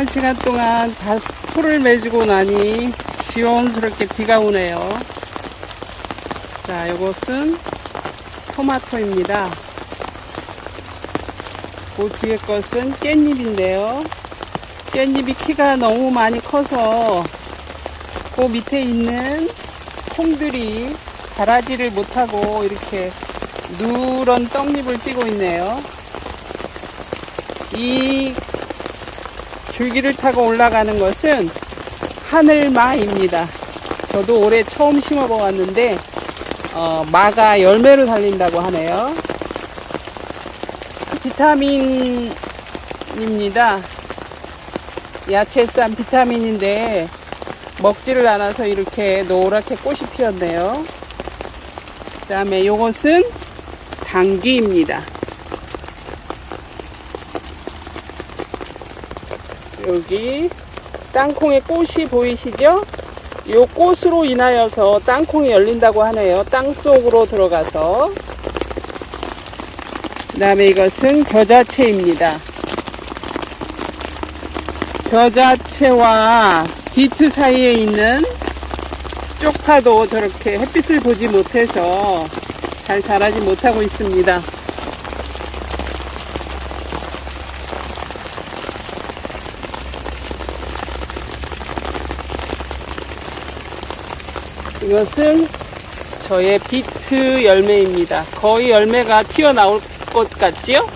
한 시간 동안 다 풀을 매주고 나니 시원스럽게 비가 오네요. 자, 요것은 토마토입니다. 그 뒤에 것은 깻잎인데요. 깻잎이 키가 너무 많이 커서 그 밑에 있는 콩들이 자라지를 못하고 이렇게 누런 떡잎을 띠고 있네요. 이 줄기를 타고 올라가는 것은 하늘마입니다. 저도 올해 처음 심어보았는데 어, 마가 열매를 달린다고 하네요. 비타민입니다. 야채산 비타민인데 먹지를 않아서 이렇게 노랗게 꽃이 피었네요. 그 다음에 요것은 당귀입니다. 여기 땅콩의 꽃이 보이시죠? 요 꽃으로 인하여서 땅콩이 열린다고 하네요. 땅 속으로 들어가서. 그 다음에 이것은 겨자채입니다. 겨자채와 비트 사이에 있는 쪽파도 저렇게 햇빛을 보지 못해서 잘 자라지 못하고 있습니다. 이것은 저의 비트 열매입니다. 거의 열매가 튀어나올 것 같지요?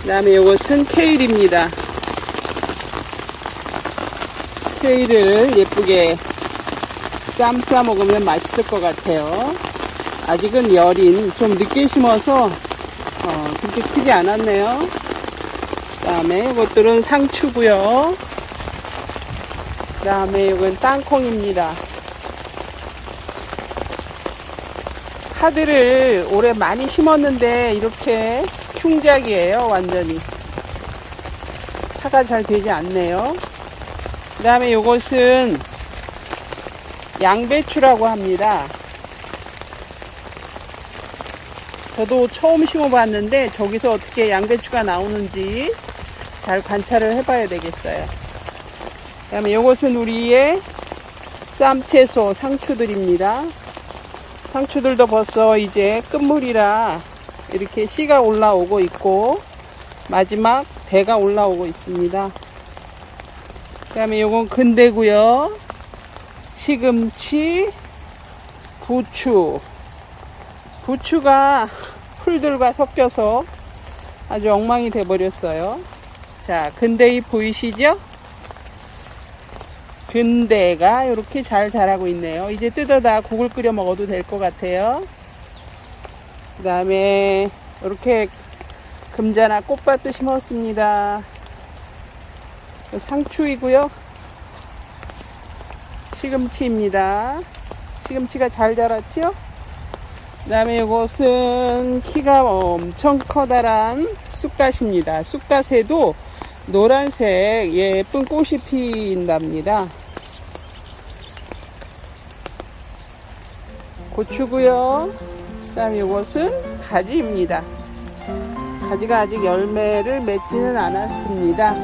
그 다음에 이것은 케일입니다. 케일을 예쁘게 쌈 싸 먹으면 맛있을 것 같아요. 아직은 열인 좀 늦게 심어서 어, 그렇게 크지 않았네요. 그 다음에 이것들은 상추고요. 그 다음에 이건 땅콩입니다. 파들을 올해 많이 심었는데 이렇게 흉작이에요 완전히. 파가 잘 되지 않네요. 그 다음에 이것은 양배추라고 합니다. 저도 처음 심어봤는데 저기서 어떻게 양배추가 나오는지 잘 관찰을 해봐야 되겠어요. 그 다음에 이것은 우리의 쌈채소 상추들입니다 상추들도 벌써 이제 끝물이라 이렇게 씨가 올라오고 있고 마지막 대가 올라오고 있습니다. 그 다음에 요건 근대고요. 시금치, 부추. 부추가 풀들과 섞여서 아주 엉망이 돼버렸어요. 자, 근대이 보이시죠? 근대가 이렇게 잘 자라고 있네요. 이제 뜯어다 국을 끓여 먹어도 될 것 같아요. 그 다음에 이렇게 금자나 꽃밭도 심었습니다. 상추이고요. 시금치입니다. 시금치가 잘 자랐죠? 그 다음에 이것은 키가 엄청 커다란 쑥갓입니다. 쑥갓에도 노란색 예쁜 꽃이 핀답니다. 고추고요. 그다음에 이것은 가지입니다. 가지가 아직 열매를 맺지는 않았습니다.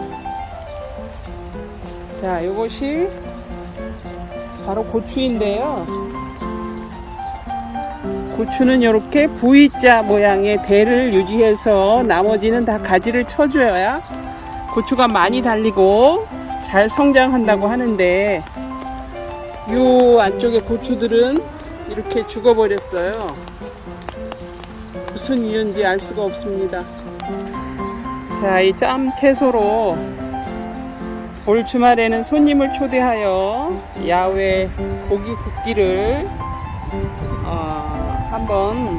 자, 이것이 바로 고추인데요. 고추는 이렇게 V자 모양의 대를 유지해서 나머지는 다 가지를 쳐줘야 고추가 많이 달리고 잘 성장한다고 하는데 요 안쪽에 고추들은 이렇게 죽어버렸어요. 무슨 이유인지 알 수가 없습니다. 자, 이 짬 채소로 올 주말에는 손님을 초대하여 야외 고기 굽기를 어, 한번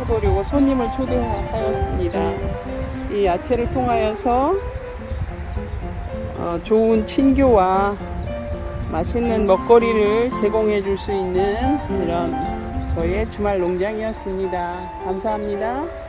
해보려고 손님을 초대하였습니다. 이 야채를 통하여서 어, 좋은 친교와 맛있는 먹거리를 제공해 줄 수 있는 이런 저의 주말 농장이었습니다. 감사합니다.